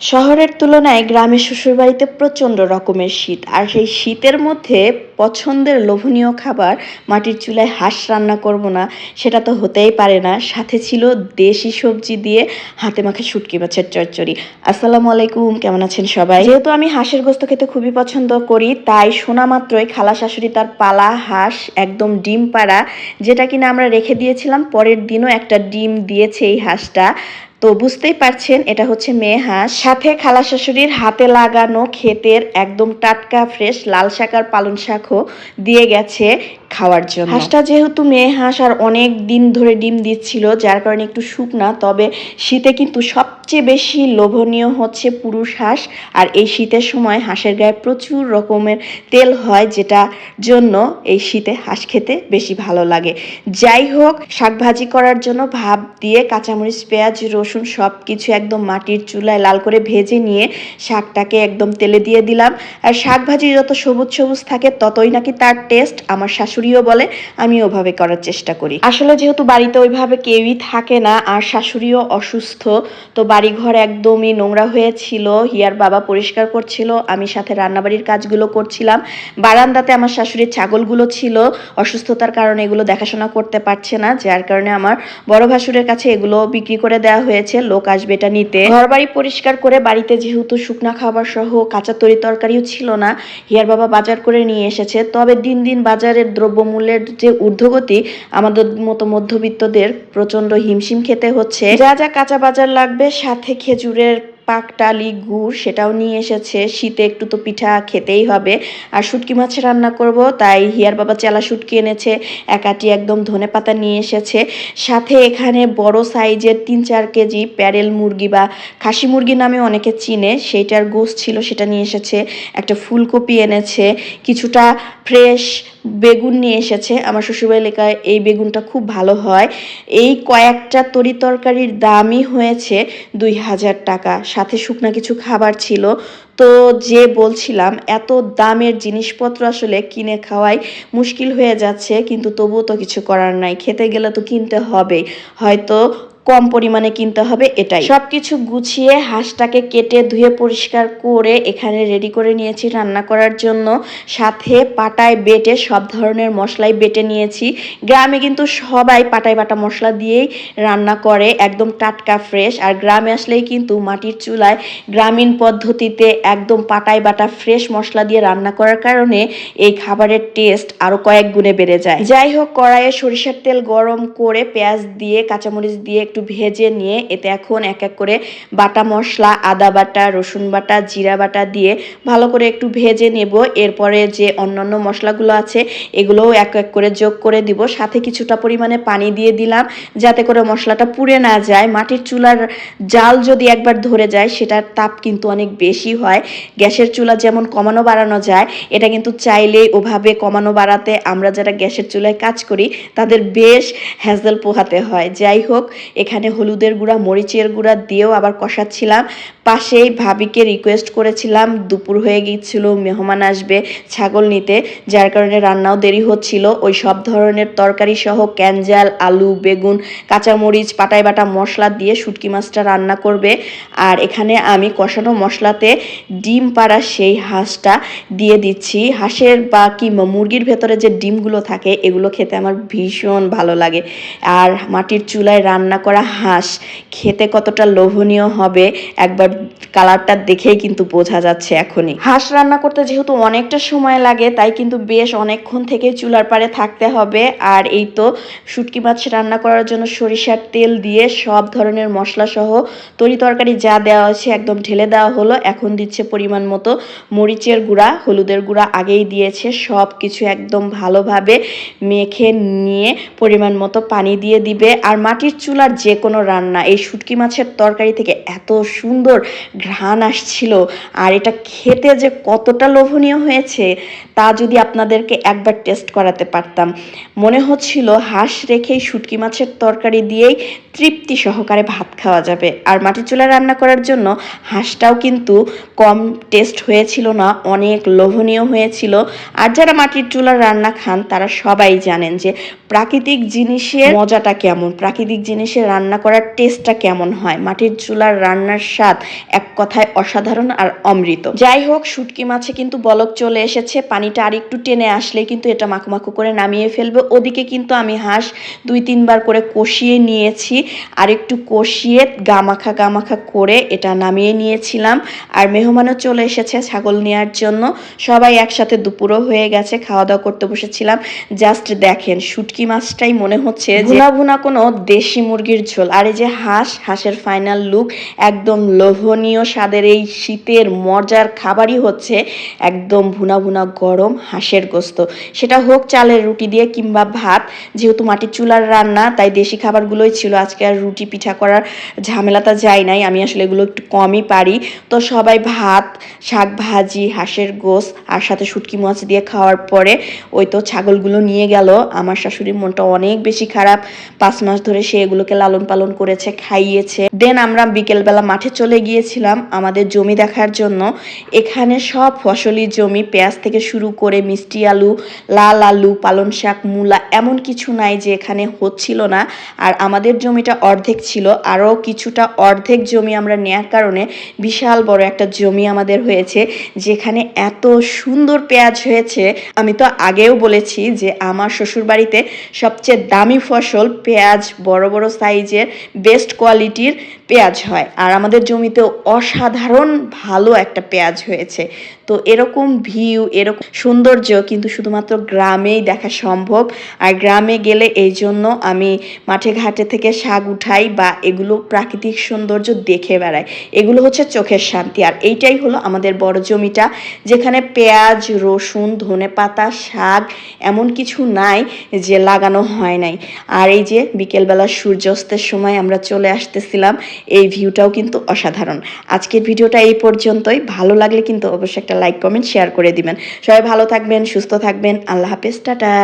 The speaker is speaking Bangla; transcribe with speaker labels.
Speaker 1: শহরের তুলনায় গ্রামের শ্বশুরবাড়িতে প্রচণ্ড রকমের শীত, আর সেই শীতের মধ্যে পছন্দের লোভনীয় খাবার মাটির চুলায় হাঁস রান্না করব না, সেটা তো হতেই পারে না। সাথে ছিল দেশি সবজি দিয়ে হাতে মাখে শুটকি মাছের চচ্চড়ি। আসসালামু আলাইকুম, কেমন আছেন সবাই? যেহেতু আমি হাঁসের গোস্ত খেতে খুবই পছন্দ করি, তাই শোনা মাত্রই খালা শাশুড়ি তার পালা হাঁস, একদম ডিম পাড়া, যেটা কিনা আমরা রেখে দিয়েছিলাম, পরের দিনও একটা ডিম দিয়েছে এই হাঁসটা। তো বুঝতেই পারছেন, এটা হচ্ছে মেয়ে হাঁস। সাথে খালা শাশুড়ির হাতে লাগানো ক্ষেতের একদম টাটকা, ফ্রেশ লাল শাক আর পালং শাকও দিয়ে গেছে। খাওয়ার জন্য। হাঁসটা যেহেতু মেয়ে, হাঁস আর অনেক দিন ধরে ডিম দিচ্ছিল, যার কারণে একটু শুকনা, তবে শীতে কিন্তু সবচেয়ে বেশি লোভনীয় হচ্ছে পুরুষ হাঁস, আর এই শীতের সময় হাঁসের গায়ে প্রচুর রকমের তেল হয় যেটা জন্য এই শীতে হাঁস খেতে বেশি ভালো লাগে। যাই হোক শাক ভাজি করার জন্য ভাব দিয়ে কাঁচামরিচ, পেঁয়াজ, রসুন সব কিছু একদম মাটির চুলায় লাল করে ভেজে নিয়ে শাকটাকে একদম তেলে দিয়ে দিলাম। আর শাক ভাজি যত সবুজ সবুজ থাকে, ততই নাকি তার টেস্ট আমার শাশুড়িও বলে আমি ওভাবে করার চেষ্টা করি। আসলে যেহেতু বাড়িতে ওইভাবে কেউই থাকে না, আর শাশুড়িও অসুস্থ, তো বাড়িঘর একদমই নোংরা হয়েছিল, হিয়ার বাবা পরিষ্কার করছিল, আমি সাথে রান্নাবাড়ির কাজগুলো করছিলাম। বারান্দাতে আমার শাশুড়ির ছাগলগুলো ছিল, অসুস্থতার কারণে এগুলো দেখাশোনা করতে পারছে না, যার কারণে আমার বড় ভাসুরের কাছে এগুলো বিক্রি করে দেওয়া হয়েছে, লোক আসবে এটা নিতে। ঘর বাড়ি পরিষ্কার করে বাড়িতে যেহেতু শুকনা খাবার সহ কাঁচা তরি তরকারিও ছিল না, হিয়ার বাবা বাজার করে নিয়ে এসেছে, তবে দিন দিন বাজারের দ্রব্যমূল্যের যে ঊর্ধ্বগতি, আমাদের মতো মধ্যবিত্তদের প্রচণ্ড হিমশিম খেতে হচ্ছে। যা যা কাঁচা বাজার লাগবে, সাথে খেজুরের পাকটালি গুড়, সেটাও নিয়ে এসেছে। শীতে একটু তো পিঠা খেতেই হবে। আর শুটকি মাছ রান্না করব, তাই হিয়ার বাবা চেলা শুটকি এনেছে, একাটি একদম ধনে পাতা নিয়ে এসেছে। সাথে এখানে বড় সাইজের তিন চার কেজি প্যারেল মুরগি বা খাসি মুরগি নামে অনেকে চিনে, সেইটার গোস ছিল, সেটা নিয়ে এসেছে। একটা ফুলকপি এনেছে, কিছুটা ফ্রেশ বেগুন নিয়ে এসেছে। আমার শ্বশুরবাড়ি এলাকায় এই বেগুনটা খুব ভালো হয়। এই কয়েকটা তরি তরকারির দামই হয়েছে দুই হাজার টাকা। সাথে শুকনা কিছু খাবার ছিল। তো যে বলছিলাম, এত দামের জিনিসপত্র আসলে কিনে খাওয়াই মুশকিল হয়ে যাচ্ছে, কিন্তু তবুও তো কিছু করার নাই। খেতে গেলে তো কিনতে হবেই। হয়তো কম পরিমাণে কিনতে হবে এটাই। সব কিছু গুছিয়ে হাঁসটাকে কেটে ধুয়ে পরিষ্কার করে এখানে রেডি করে নিয়েছি রান্না করার জন্য। সাথে পাটায় বেটে সব ধরনের মশলাই বেটে নিয়েছি। গ্রামে কিন্তু সবাই পাটায় বাটা মশলা দিয়েই রান্না করে, একদম টাটকা ফ্রেশ আর গ্রামে আসলেই কিন্তু মাটির চুলায় গ্রামীণ পদ্ধতিতে একদম পাটায় বাটা ফ্রেশ মশলা দিয়ে রান্না করার কারণে এই খাবারের টেস্ট আরও কয়েক গুণে বেড়ে যায়। যাই হোক, কড়াইয়ে সরিষার তেল গরম করে পেঁয়াজ দিয়ে, কাঁচামরিচ দিয়ে একটু ভেজে নিয়ে এতে এখন এক এক করে বাটা মশলা, আদা বাটা, রসুন বাটা, জিরা বাটা দিয়ে ভালো করে একটু ভেজে নেব। এরপরে যে অন্যান্য মশলাগুলো আছে, এগুলোও এক এক করে যোগ করে দিব। সাথে কিছুটা পরিমাণে পানি দিয়ে দিলাম যাতে করে মশলাটা পুড়ে না যায়। মাটির চুলার জাল যদি একবার ধরে যায়, সেটার তাপ কিন্তু অনেক বেশি হয়। গ্যাসের চুলা যেমন কমানো বাড়ানো যায়, এটা কিন্তু চাইলেই ওভাবে কমানো বাড়াতে আমরা যারা গ্যাসের চুলায় কাজ করি, তাদের বেশ হ্যাজেল পোহাতে হয়। যাই হোক এখানে হলুদের গুঁড়া, মরিচের গুঁড়া দিয়েও আবার কষাচ্ছিলাম। পাশেই ভাবিকে রিকোয়েস্ট করেছিলাম, দুপুর হয়ে গিয়েছিল, মেহমান আসবে ছাগল নিতে, যার কারণে রান্নাও দেরি হচ্ছিল। ওই সব ধরনের তরকারি সহ ক্যানজাল আলু, বেগুন, কাঁচামরিচ, পাটায় বাটা মশলা দিয়ে শুটকি মাছটা রান্না করবে। আর এখানে আমি কষানো মশলাতে ডিম পাড়া সেই হাঁসটা দিয়ে দিচ্ছি। হাঁসের বা কি মুরগির ভেতরে যে ডিমগুলো থাকে, এগুলো খেতে আমার ভীষণ ভালো লাগে। আর মাটির চুলায় রান্না করা হাঁস। খেতে কতটা লোভনীয় হবে একবার কালারটা দেখেই কিন্তু বোঝা যাচ্ছে এখনই। হাঁস রান্না করতে যেহেতু অনেকটা সময় লাগে, তাই কিন্তু বেশ অনেকক্ষণ থেকে চুলার পাড়ে থাকতে হবে। আর এই তো শুটকি মাছ রান্না করার জন্য সরিষার তেল দিয়ে সব ধরনের মশলা সহ তরি তরকারি যা দেওয়া আছে একদম ঢেলে দেওয়া হলো। এখন দিচ্ছে পরিমাণ মতো মরিচের গুঁড়া, হলুদের গুঁড়া আগেই দিয়েছে। সব কিছু একদম ভালোভাবে মেখে নিয়ে পরিমাণ মতো পানি দিয়ে দিবে। আর মাটির চুলার যে কোনো রান্না, এই শুটকি মাছের তরকারি থেকে এত সুন্দর ঘ্রাণ আসছিল আর এটা খেতে যে কতটা লোভনীয় হয়েছে তা যদি আপনাদেরকে একবার টেস্ট করাতে পারতাম। মনে হচ্ছিল হাঁস রেখেই শুটকি মাছের তরকারি দিয়েই তৃপ্তি সহকারে ভাত খাওয়া যাবে। আর মাটির চুলা রান্না করার জন্য হাঁসটাও কিন্তু কম টেস্ট হয়েছিল না, অনেক লোভনীয় হয়েছিল। আর যারা মাটির চুলার রান্না খান তারা সবাই জানেন যে প্রাকৃতিক জিনিসের মজাটা কেমন, প্রাকৃতিক জিনিসের রান্না করার টেস্টটা কেমন হয়? মাটির চুলার রান্নার স্বাদ এক কথায় অসাধারণ আর অমৃত। যাই হোক, শুটকি মাছে কিন্তু বলক চলে এসেছে। পানিটা আর একটু টেনে আসলে কিন্তু এটা মাখো করে নামিয়ে ফেলবে। ওদিকে কিন্তু আমি হাঁস দুই তিনবার করে কষিয়ে নিয়েছি। আর একটু কষিয়ে গামাখা গামাখা করে এটা নামিয়ে নিয়েছিলাম। আর মেহমানও চলে এসেছে ছাগল নেওয়ার জন্য। সবাই একসাথে দুপুরও হয়ে গেছে খাওয়া দাওয়া করতে বসেছিলাম। জাস্ট দেখেন, শুটকি মাছটাই মনে হচ্ছে ভুনা ভুনা কোনো দেশি মুরগির ঝোল আর এই যে হাঁস, হাঁসের ফাইনাল লুক একদম লোভনীয় স্বাদের এই শীতের মজার খাবারই হচ্ছে একদম ভুনা ভুনা গরম হাঁসের গোস্ত। সেটা হোক চালের রুটি দিয়ে কিংবা ভাত, যেহেতু মাটির চুলার রান্না, তাই দেশি খাবারগুলোই ছিল। আজকে আর রুটি পিঠা করার ঝামেলাটা যায় নাই। আমি আসলে এগুলো একটু কমই পারি। তো সবাই ভাত, শাক ভাজি, হাঁসের গোস আর সাথে শুটকি মাছ দিয়ে খাওয়ার পরে ওই তো ছাগলগুলো নিয়ে গেল। আমার শাশুড়ির মনটা অনেক বেশি খারাপ। পাঁচ মাস ধরে সে এগুলোকে লালন পালন করেছে, খাইয়েছে। দেন আমরা বিকেলবেলা মাঠে চলে গিয়েছিলাম আমাদের জমি দেখার জন্য। এখানে সব ফসলি জমি, পেঁয়াজ থেকে শুরু করে মিষ্টি আলু, লাল আলু পালন শাক, মূলা এমন কিছু নাই যে এখানে হচ্ছিল না। আর আমাদের জমিটা অর্ধেক ছিল, আরও কিছুটা অর্ধেক জমি আমরা নেয়ার কারণে বিশাল বড় একটা জমি আমাদের হয়েছে, যেখানে এত সুন্দর পেঁয়াজ হয়েছে। আমি তো আগেও বলেছি যে আমার শ্বশুরবাড়িতে সবচেয়ে দামি ফসল পেঁয়াজ, বড় বড় সাইজের বেস্ট কোয়ালিটির পেঁয়াজ হয়। আর আমাদের জমিতেও অসাধারণ ভালো একটা পেঁয়াজ হয়েছে। তো এরকম ভিউ, এরকম সৌন্দর্য কিন্তু শুধুমাত্র গ্রামেই দেখা সম্ভব। আর গ্রামে গেলে এই জন্য আমি মাঠে ঘাটে থেকে শাক উঠাই বা এগুলো প্রাকৃতিক সৌন্দর্য দেখে বেড়াই। এগুলো হচ্ছে চোখের শান্তি। আর এইটাই হলো আমাদের বড় জমিটা, যেখানে পেঁয়াজ, রসুন, ধনে পাতা, শাক এমন কিছু নাই যে লাগানো হয় নাই। আর এই যে বিকেলবেলা সূর্যাস্তের সময় আমরা চলে আসতেছিলাম। এই ভিউটাও কিন্তু অসাধারণ। আজকের ভিডিওটা এই পর্যন্তই। ভালো লাগলে কিন্তু অবশ্যই একটা লাইক কমেন্ট শেয়ার করে দিবেন। সবাই ভালো থাকবেন, সুস্থ থাকবেন। আল্লাহ হাফেজ, টাটা।